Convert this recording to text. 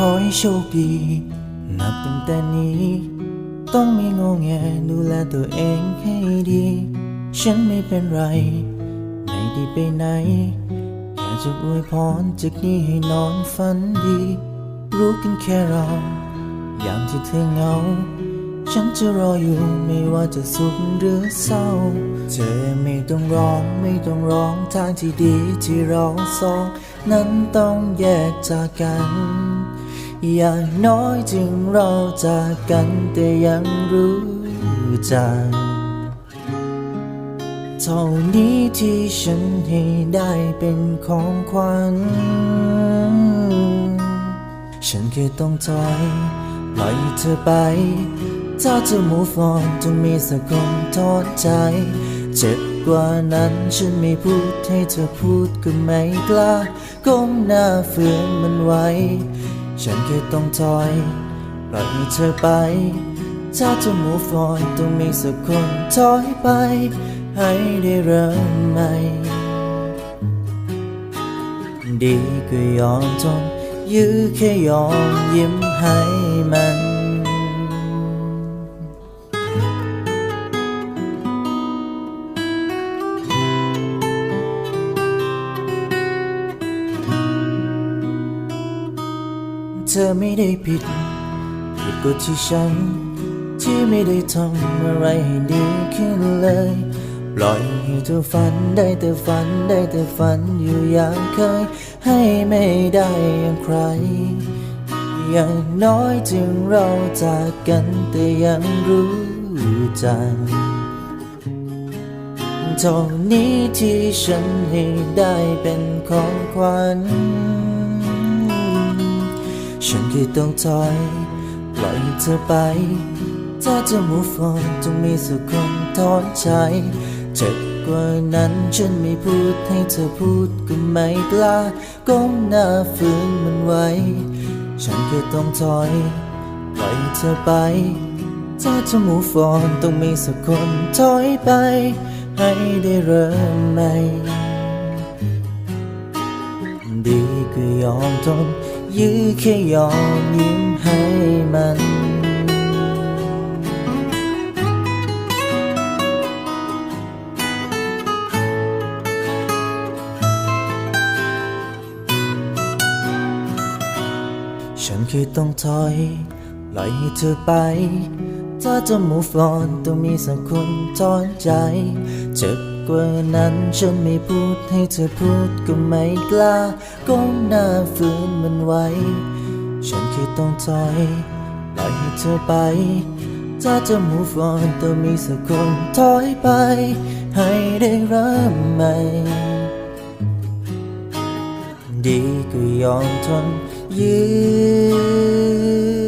ขอให้โชคดี นับตั้งแต่นี้ ต้องไม่งงแงดูแลตัวเองให้ดี ฉันไม่เป็นไร ไม่ได้ไปไหน แค่จะอวยพรจากนี้ให้นอนฝันดี รู้กันแค่เรา ยามที่เธอเหงา ฉันจะรออยู่ไม่ว่าจะสุขหรือเศร้า เธอไม่ต้องร้องไม่ต้องร้องทางที่ดีที่เราสอง นั้นต้องแยกจากกัน อย่างน้อยจึงเราจากกันแต่ยังรู้จักเท่านี้ที่ฉันให้ได้เป็นของขวัญ ฉันแค่ต้องถอยปล่อยเธอไป ถ้าจะ move on ต้องมีสักคนทอดใจ เจ็บกว่านั้นฉันไม่พูดให้เธอพูดก็ไม่กล้า ก้มหน้าฝืนมันไว้ ฉันแค่ต้องถอย ปล่อยให้เธอไป ถ้าจะ move on ต้องมีสักคนถอยไป ให้ได้เริ่มใหม่ ดีก็ยอมทนยื้อแค่ยอมยิ้มให้มัน ธอไม่ได้ผิด ผิดก็ที่ฉัน ที่ไม่ได้ทำอะไรให้ดีขึ้นเลย ปล่อยให้เธอฝันได้แต่ฝันได้แต่ฝันอยู่อย่างเคย ให้ไม่ได้อย่างใคร อย่างน้อยจึงเราจากกันแต่ยังรู้จักเท่านี้ที่ฉันให้ได้เป็นของขวัญ ฉันแค่ต้องถอย ปล่อยเธอไป ถ้าจะ move on ต้องมีสักคนถอนใจเจ็บกว่านั้นฉันไม่พูดให้เธอพูดก็ไม่กล้าก้มหน้าฝืนมันไว้ ฉันแค่ต้องถอย ปล่อยเธอไป ถ้าจะ move on ต้องมีสักคนถอยไป ให้ได้เริ่มใหม่ดีก็ยอมทน ยื้อแค่ยอมยิ้มให้มันฉันคือต้องถอย ล่อยให้เธอไป ถ้าจะ move on ต้องมีสักคนถอนใจ เจ็บกว่านั้นฉันไม่พูดให้เธอพูดก็ไม่กล้าก้มหน้าฝืนมันไว้ ฉันแค่ต้องถอยปล่อยให้เธอไป ถ้าจะ move on ต้องมีสักคนถอยไป ให้ได้เริ่มใหม่ ดีก็ยอมทนยื้อ